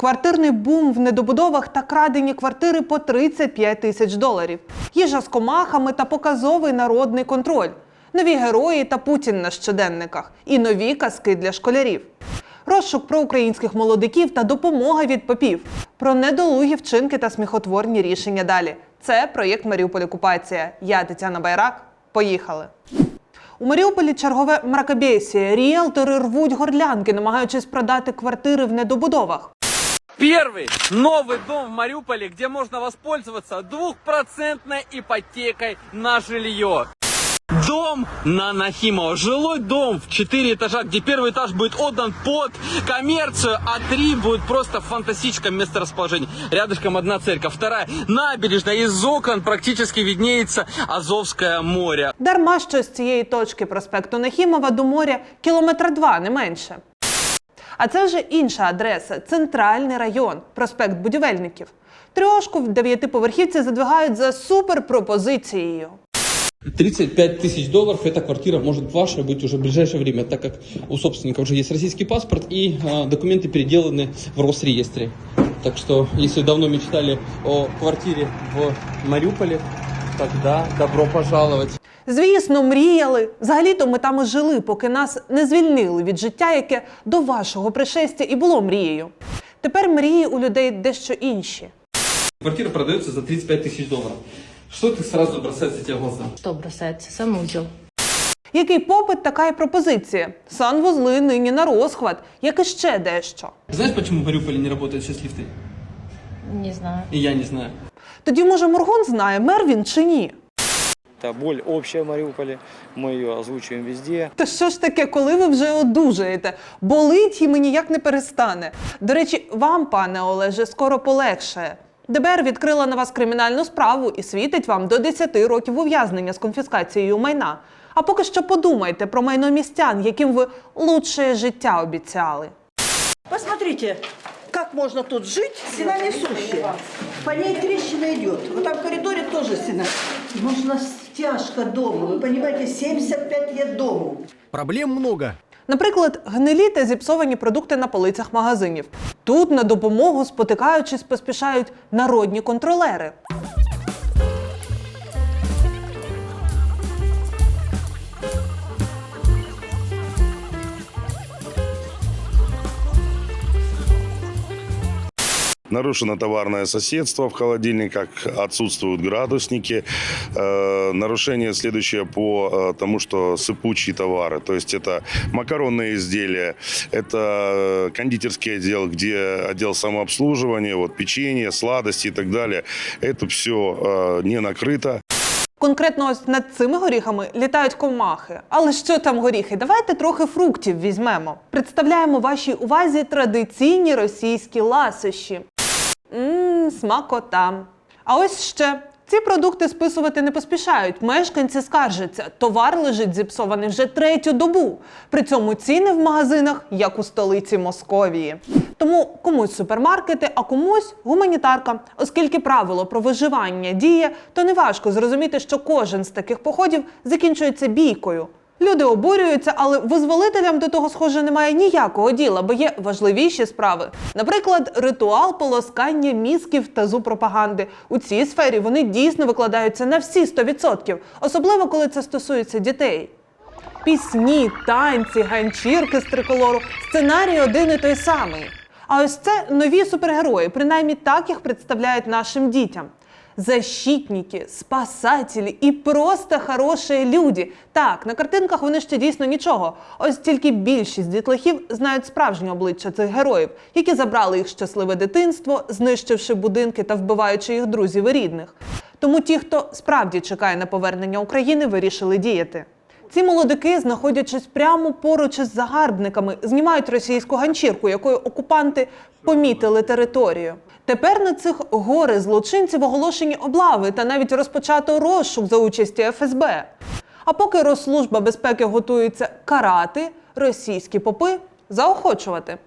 Квартирний бум в недобудовах та крадені квартири по 35 тисяч доларів. Їжа з комахами та показовий народний контроль. Нові герої та Путін на щоденниках. І нові казки для школярів. Розшук проукраїнських молодиків та допомога від попів. Про недолугі вчинки та сміхотворні рішення далі. Це проєкт Маріуполь Окупація. Я Тетяна Байрак. Поїхали. У Маріуполі чергове мракобєсіє. Ріелтори рвуть горлянки, намагаючись продати квартири в недобудовах. Первый новый дом в Мариуполе, где можно воспользоваться двухпроцентной ипотекой на жилье. Дом на Нахимова. Жилой дом в 4 этажа, где первый этаж будет отдан под коммерцию, а три будет просто в фантастическом месторасположении. Рядышком одна церковь, вторая набережная. Из окон практически виднеется Азовское море. Дарма що з цієї точки проспекту Нахімова до моря кілометра два, не менше. А це вже інша адреса центральний район, проспект будівельників. Трьошку в дев'ятиповерхівці задвигають за суперпропозицією. 35 тысяч долларов эта квартира может ваша быть уже в ближайшее время, так как у собственника уже есть российский паспорт и а, документы переделаны в Росреестре. Так что, если давно мечтали о квартире в Мариуполе, тогда добро пожаловать. Звісно, мріяли. Взагалі-то ми там і жили, поки нас не звільнили від життя, яке до вашого пришестя і було мрією. Тепер мрії у людей дещо інші. Квартира продается за 35 тысяч долларов. Что ты сразу бросается тебе в глаза? Что бросается? Санузел. Який попит, така й пропозиція. Санвузли нині на розхват, як і ще дещо. Знаешь, почему в Мариуполе не работают сейчас лифты? Не знаю. И я не знаю. Тоді, може, Моргун знає, мер він чи ні. Это боль общая в Мариуполе, мы ее озвучиваем везде. Та що ж таке, коли ви вже одужаєте? Болить і мені ніяк не перестане. До речі, вам, пане Олеже, скоро полегшає. ДБР відкрила на вас кримінальну справу і світить вам до 10 років ув'язнення з конфіскацією майна. А поки що подумайте про майно містян, яким ви лучше життя обіцяли. Посмотрите, как можно тут жить, стена несущая. По ней трещина идет. Вот там в коридоре тоже стена. Нужна тяжко дома. Вы понимаете, 75 лет дому. Проблем много. Наприклад, гнилі та зіпсовані продукти на полицях магазинів. Тут на допомогу, спотикаючись, поспішають народні контролери. Нарушено товарное соседство в холодильниках, отсутствуют градусники. Э, нарушение следующее по э, тому, что сыпучие товары. То есть это макаронные изделия, это э, кондитерский отдел, где отдел самообслуживания, вот печенье, сладости и так далее. Это все э, не накрыто. Конкретно ось над цими горіхами літають комахи. Але що там горіхи? Давайте трохи фруктів візьмемо. Представляємо вашій увазі традиційні російські ласощі. Мм, смакота. А ось ще. Ці продукти списувати не поспішають. Мешканці скаржаться, товар лежить зіпсований вже третю добу. При цьому ціни в магазинах, як у столиці Московії. Тому комусь супермаркети, а комусь гуманітарка. Оскільки правило про виживання діє, то неважко зрозуміти, що кожен з таких походів закінчується бійкою. Люди обурюються, але визволителям до того, схоже, немає ніякого діла, бо є важливіші справи. Наприклад, ритуал полоскання мізків та зупропаганди. У цій сфері вони дійсно викладаються на всі 100%, особливо коли це стосується дітей. Пісні, танці, ганчірки з триколору, сценарій один і той самий. А ось це нові супергерої, принаймні так їх представляють нашим дітям. Защитники, спасателі і просто хороші люди. Так, на картинках вони ще дійсно нічого. Ось тільки більшість дітлахів знають справжнє обличчя цих героїв, які забрали їх щасливе дитинство, знищивши будинки та вбиваючи їх друзів і рідних. Тому ті, хто справді чекає на повернення України, вирішили діяти. Ці молодики, знаходячись прямо поруч із загарбниками, знімають російську ганчірку, якою окупанти помітили територію. Тепер на цих гори злочинців оголошені облави та навіть розпочато розшук за участі ФСБ. А поки Розслужба безпеки готується карати, російські попи заохочувати.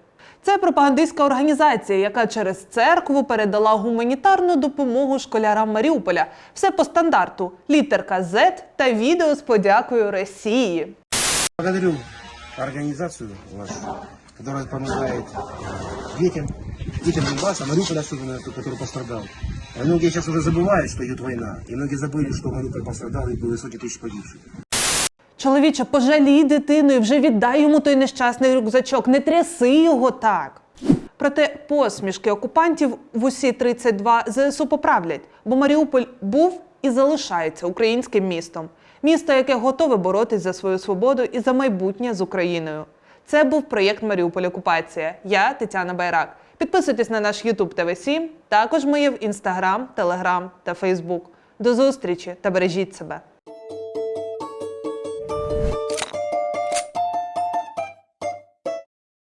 Це пропагандистська організація, яка через церкву передала гуманітарну допомогу школярам Маріуполя. Все по стандарту: літерка Z та відео з подякою Росії. Благодарю организацию вашу, которая помогает детям житель Донбасса, Мариуполь особенно, тот, который пострадал. А Многие сейчас уже забывают, что идет война. И многие забыли, что Мариуполь пострадал и было сотни тысяч погибших. Чоловіче, пожалій дитину і вже віддай йому той нещасний рюкзачок. Не тряси його так. Проте посмішки окупантів в усі 32 ЗСУ поправлять, бо Маріуполь був і залишається українським містом. Місто, яке готове боротись за свою свободу і за майбутнє з Україною. Це був проєкт Маріуполь Окупація. Я Тетяна Байрак. Підписуйтесь на наш YouTube ТВ 7 Також ми є в Instagram, Telegram та Facebook. До зустрічі та бережіть себе.